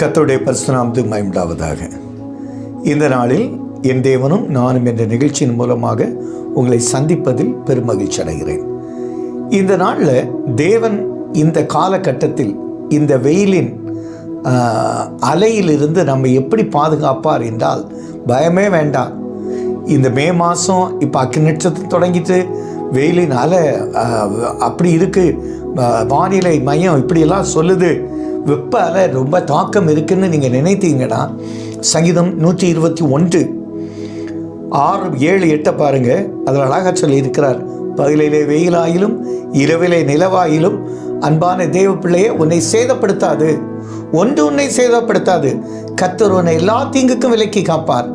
கத்தருடைய பரிசுநாமத்து மயமுண்டாவதாக இந்த நாளில் என் தேவனும் நானும் என்ற நிகழ்ச்சியின் மூலமாக உங்களை சந்திப்பதில் பெருமகிழ்ச்சி அடைகிறேன். இந்த நாளில் தேவன் இந்த காலகட்டத்தில் இந்த வெயிலின் அலையிலிருந்து நம்ம எப்படி பாதுகாப்பார் என்றால் பயமே வேண்டாம். இந்த மே மாதம் இப்போ அக்கி நட்சத்திரம் தொடங்கிட்டு வெயிலின் அலை அப்படி இருக்குது வானிலை மையம் இப்படியெல்லாம் சொல்லுது. வெப்பால் ரொம்ப தாக்கம் இருக்குன்னு நீங்கள் நினைத்தீங்கன்னா சங்கீதம் நூற்றி இருபத்தி ஒன்று ஆறு ஏழு எட்டை பாருங்கள் அதில் அழகாக சொல்லி இருக்கிறார் பகலிலே வெயிலாயிலும் இரவிலே நிலவாயிலும் அன்பான தேவ பிள்ளையே உன்னை சேதப்படுத்தாது. ஒன்று உன்னை சேதப்படுத்தாது. கத்தர் உன்னை எல்லா தீங்குக்கும் விலக்கி காப்பார்.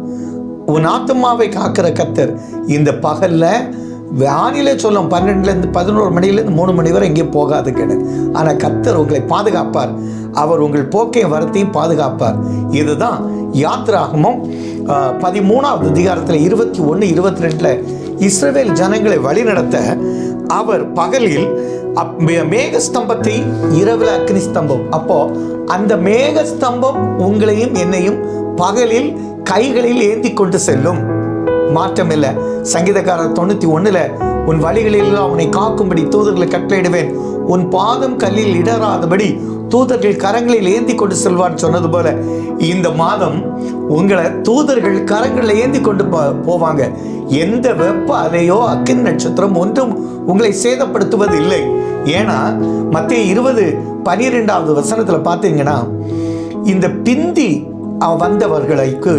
உன் ஆத்மாவை காக்கிற கத்தர் இந்த பகலில் வானிலை சொல்லும் பன்னெண்டுலேருந்து பதினோரு மணிலேருந்து மூணு மணி வரை எங்கேயும் போகாதுங்கன்னு. ஆனால் கத்தர் உங்களை பாதுகாப்பார். அவர் உங்கள் போக்கையும் வரத்தையும் பாதுகாப்பார். இதுதான் யாத்ராகமும் பதிமூணாவது அதிகாரத்தில் இருபத்தி ஒன்று இருபத்தி ரெண்டில் இஸ்ரேல் ஜனங்களை வழிநடத்த அவர் பகலில் அப்- மே- மேகஸ்தம்பத்தை இரவில் அக்னி ஸ்தம்பம் அப்போ அந்த மேகஸ்தம்பம் உங்களையும் என்னையும் பகலில் கைகளில் ஏந்தி கொண்டு செல்லும். மாற்றம் இல்லை சங்கீதக்காரர் தொண்ணூத்தி ஒண்ணுல உன் வழிகளில் உன்னை காக்கும்படி தூதர்களை கட்டளையிடுவேன். உன் பாதம் கல்லில் இடராதபடி தூதர்கள் கரங்களில் ஏந்தி கொண்டு செல்வார் சொன்னது போல இந்த மாதம் உங்களை தூதர்கள் கரங்களில் ஏந்தி கொண்டு போ- போவாங்க. எந்த வெப்ப அலையோ அக்கின் நட்சத்திரம் ஒன்றும் உங்களை சேதப்படுத்துவது இல்லை ஏன்னா மத்திய இருபது பனிரெண்டாவது வசனத்துல பார்த்தீங்கன்னா இந்த பிந்தி வந்தவர்களுக்கு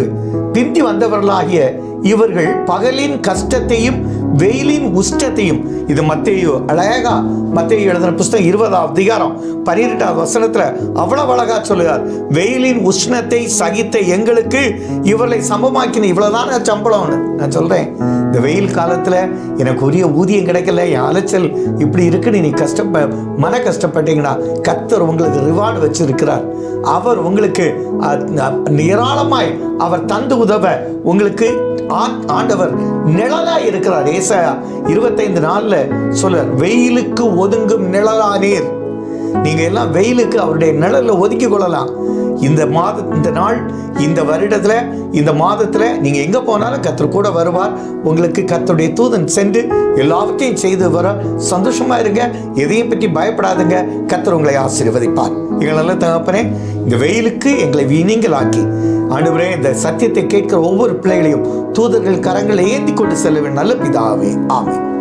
பிந்தி வந்தவர்களாகிய இவர்கள் பகலின் கஷ்டத்தையும் வெயிலின் உஷ்டத்தையும் இது மத்தையோ அழகா மத்தையோ எழுதின புஸ்தகம் இருபதாம் அதிகாரம் பன்னிரெண்டாவது வசனத்துல அவ்வளவு அழகா சொல்லுகிறார். வெயிலின் உஷ்ணத்தை சகித்த எங்களுக்கு இவர்களை சமமாக்கின இவ்வளவுதான் சம்பளம்னு. நான் சொல்றேன். இந்த வெயில் காலத்துல எனக்கு உரிய ஊதியம் கிடைக்கல என் அலைச்சல் இப்படி இருக்குன்னு நீ கஷ்டப்ப மன கஷ்டப்பட்டீங்கன்னா கத்தர் உங்களுக்கு ரிவார்டு வச்சிருக்கிறார். அவர் உங்களுக்கு அஹ், ஏராளமாய் அவர் தந்து உதவ உங்களுக்கு ஆண்டவர் நிழலா இருக்கிறார். ஏசாயா இருபத்தைந்து நாள்ல சொல்ல வெயிலுக்கு ஒதுங்கும் நிழலா நீர். நீங்க எல்லாம் வெயிலுக்கு அவருடைய நிழல்ல ஒதுக்கி கொள்ளலாம். இந்த மாத இந்த நாள் இந்த வருடத்துல இந்த மாதத்துல நீங்க எங்க போனாலும் கத்தர் கூட வருவார். உங்களுக்கு கத்தருடைய தூதன் சென்று எல்லாவற்றையும் செய்து வர சந்தோஷமா இருங்க. எதையும் பற்றி பயப்படாதுங்க. கத்தர் உங்களை ஆசீர்வதிப்பார். எங்கள் நல்ல தகப்பனே இந்த வெயிலுக்கு எங்களை வினிங்களாக்கி ஆண்டவரே இந்த சத்தியத்தை கேட்கிற ஒவ்வொரு பிள்ளைகளையும் தூதர்கள் கரங்களை ஏந்தி கொண்டு செல்ல நல்ல பிதாவே. ஆமென்.